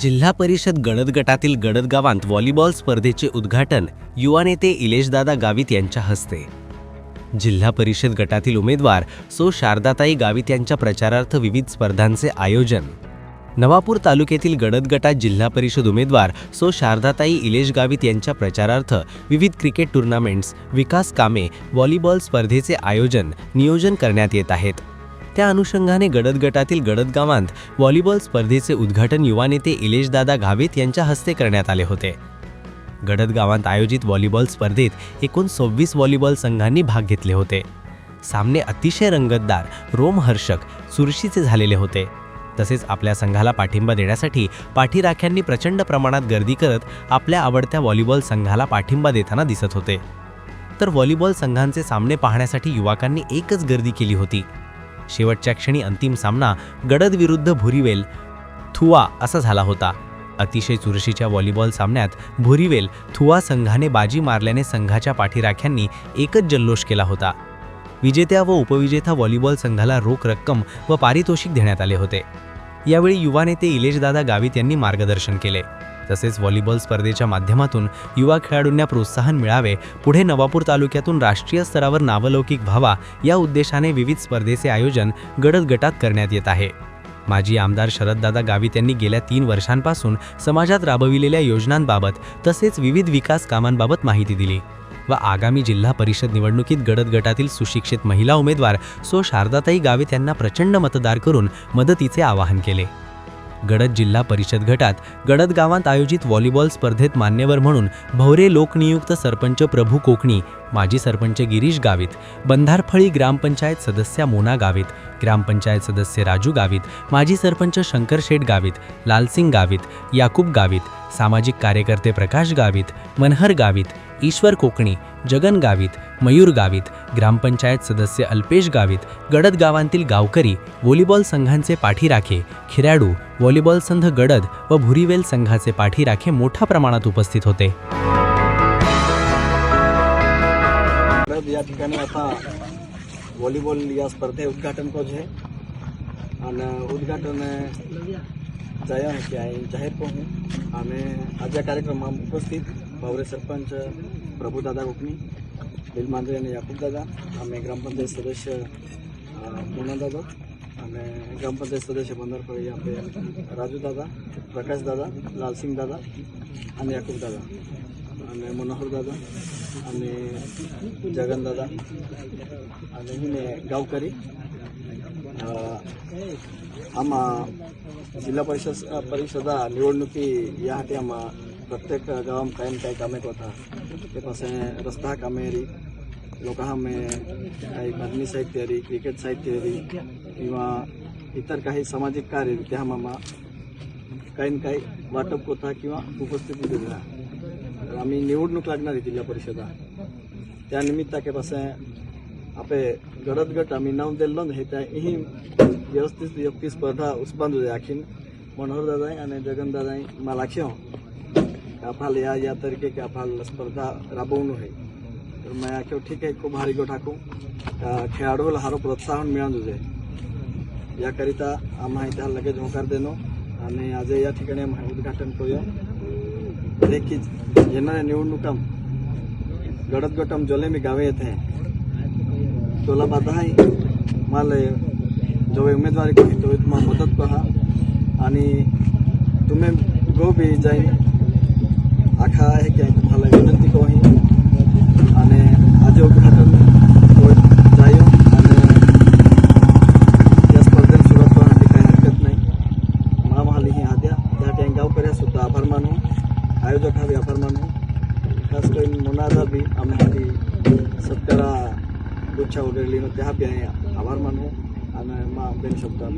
जिल्हा परिषद गडद गटातील गडद गावांत व्हॉलीबॉल स्पर्धेचे उद्घाटन युवा नेते इलेशदादा गावित यांच्या हस्ते. जिल्हा परिषद गटातील उमेदवार सो शारदाताई गावित यांच्या प्रचारार्थ विविध स्पर्धांचे आयोजन. नवापूर तालुक्यातील गडद गटात जिल्हा परिषद उमेदवार सो शारदाताई इलेश गावित यांच्या प्रचारार्थ विविध क्रिकेट टुर्नामेंट्स विकास कामे व्हॉलीबॉल स्पर्धेचे आयोजन नियोजन करण्यात येत आहेत. त्या अनुषंगाने गडद गटातील गडद गावांत व्हॉलीबॉल स्पर्धेचे उद्घाटन युवा नेते इलेशदादा गावित यांच्या हस्ते करण्यात आले होते. गडद गावांत आयोजित व्हॉलीबॉल स्पर्धेत एकूण सव्वीस व्हॉलीबॉल संघांनी भाग घेतले होते. सामने अतिशय रंगतदार रोमहर्षक चुरशीचे झालेले होते. तसेच आपल्या संघाला पाठिंबा देण्यासाठी पाठीराख्यांनी प्रचंड प्रमाणात गर्दी करत आपल्या आवडत्या व्हॉलीबॉल संघाला पाठिंबा देताना दिसत होते. तर व्हॉलीबॉल संघांचे सामने पाहण्यासाठी युवकांनी एकच गर्दी केली होती. शेवटच्या क्षणी अंतिम सामना गडद विरुद्ध भुरीवेल थुआ असा झाला होता. अतिशय चुरशीच्या व्हॉलीबॉल सामन्यात भुरीवेल थुआ संघाने बाजी मारल्याने संघाच्या पाठीराख्यांनी एकच जल्लोष केला होता. विजेत्या व उपविजेता व्हॉलीबॉल संघाला रोख रक्कम व पारितोषिक देण्यात आले होते. यावेळी युवा नेते इलेशदादा गावित यांनी मार्गदर्शन केले. तसेच व्हॉलीबॉल स्पर्धेच्या माध्यमातून युवा खेळाडूंना प्रोत्साहन मिळावे पुढे नवापूर तालुक्यातून राष्ट्रीय स्तरावर नावलौकिक व्हावा या उद्देशाने विविध स्पर्धेचे आयोजन गडद गटात करण्यात येत आहे. माजी आमदार शरददादा गावित यांनी गेल्या तीन वर्षांपासून समाजात राबविलेल्या योजनांबाबत तसेच विविध विकास कामांबाबत माहिती दिली व आगामी जिल्हा परिषद निवडणुकीत गडद गटातील सुशिक्षित महिला उमेदवार सो शारदाताई गावित यांना प्रचंड मतदार करून मदतीचे आवाहन केले. गडद जिल्हा परिषद गटात गडद गावात आयोजित व्हॉलीबॉल स्पर्धेत मान्यवर म्हणून भवरे लोकनियुक्त सरपंच प्रभू कोकणी माजी सरपंच गिरीश गावित बंधारफळी ग्रामपंचायत सदस्या मोना गावित ग्रामपंचायत सदस्य राजू गावित माजी सरपंच शंकर शेठ गावित लालसिंग गावित याकूब गावित सामाजिक कार्यकर्ते प्रकाश गावित मनहर गावित ईश्वर कोकणी जगन गावित मयूर गावित ग्रामपंचायत सदस्य अल्पेश गावित गडद गावांतील गावकरी व्हॉलीबॉल संघांचे पाठीराखे खिराडू व्हॉलीबॉल संघ गडद व भुरीवेल संघाचे पाठीराखे मोठ्या प्रमाणात उपस्थित होते. या ठिकाणी आता व्हॉलीबॉल या स्पर्धे उद्घाटन कोच आहे? आणि उद्घाटन जाया आहे जाहीर पण आणि आज या कार्यक्रमात उपस्थित भावरे सरपंच प्रभूदादा गोखणी बिल मांजरे आणि याकूबदादा आम्ही ग्रामपंचायत सदस्य पूर्णदादा आम्ही ग्रामपंचायत सदस्य बंदरपळी आपले राजूदादा प्रकाशदादा लालसिंगदादा आणि याकूबदादा आणि मनोहरदादा आणि जगनदादा आणि हिने गावकरी. आम्हा जिल्हा परिषद परिषदा निवडणुकी यासाठी आम्हा प्रत्येक गावात काही ना काही कामे होता ते पासे रस्ता कामेरी लोक आम्ही काही साहित्य साहित्यारी क्रिकेट साहित्य साहित्यारी किंवा इतर काही सामाजिक कार्य ते आम्हा काही काही वाटप होता किंवा उपस्थिती दिला आम्ही निवडणूक लागणार आहे जिल्हा परिषदा त्या निमित्ताके आपे गडद गट आम्ही नाव दिलं हे, त्या व्यवस्थित योग्य स्पर्धा उसबांधू दे आखीन। मनोहर दादाई आणि जगन दादा मला लाक्ष्य काफाल या या तरीके काफाल स्पर्धा राबवणं आहे. तर मग आख्यो ठीक आहे खूप भारी गो टाकू खेळाडूला हारो प्रोत्साहन मिळालं जे. याकरिता आम्हा इथे लगेच होकार देणं आणि आज या ठिकाणी आम्ही उद्घाटन करूया. देखील येणाऱ्या निवडणुकाम गडद गटम जोले मी गावे येते तोला बधाई मला जो उमेदवारी कोणी तो तुम्हाला मदत पहा. आणि तुम्ही गो बी जाई आखा आहे की तुम्हाला विनंती कोही आणि आज उद्घाटन होत जायो आणि या स्पर्धेला सुरुवात करण्यासाठी काही हरकत नाही महामहाली ही आद्या त्या ठिकाणी गावकऱ्या सुद्धा आभार मानू आयोजक हा बी आभार मानू खास करून मुनादा बी आम्ही सत्कारा गुच्छा वगैरे लिहिणं त्या बी आहे. आभार मानू आणि मा बेन शब्दात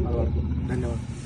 धन्यवाद.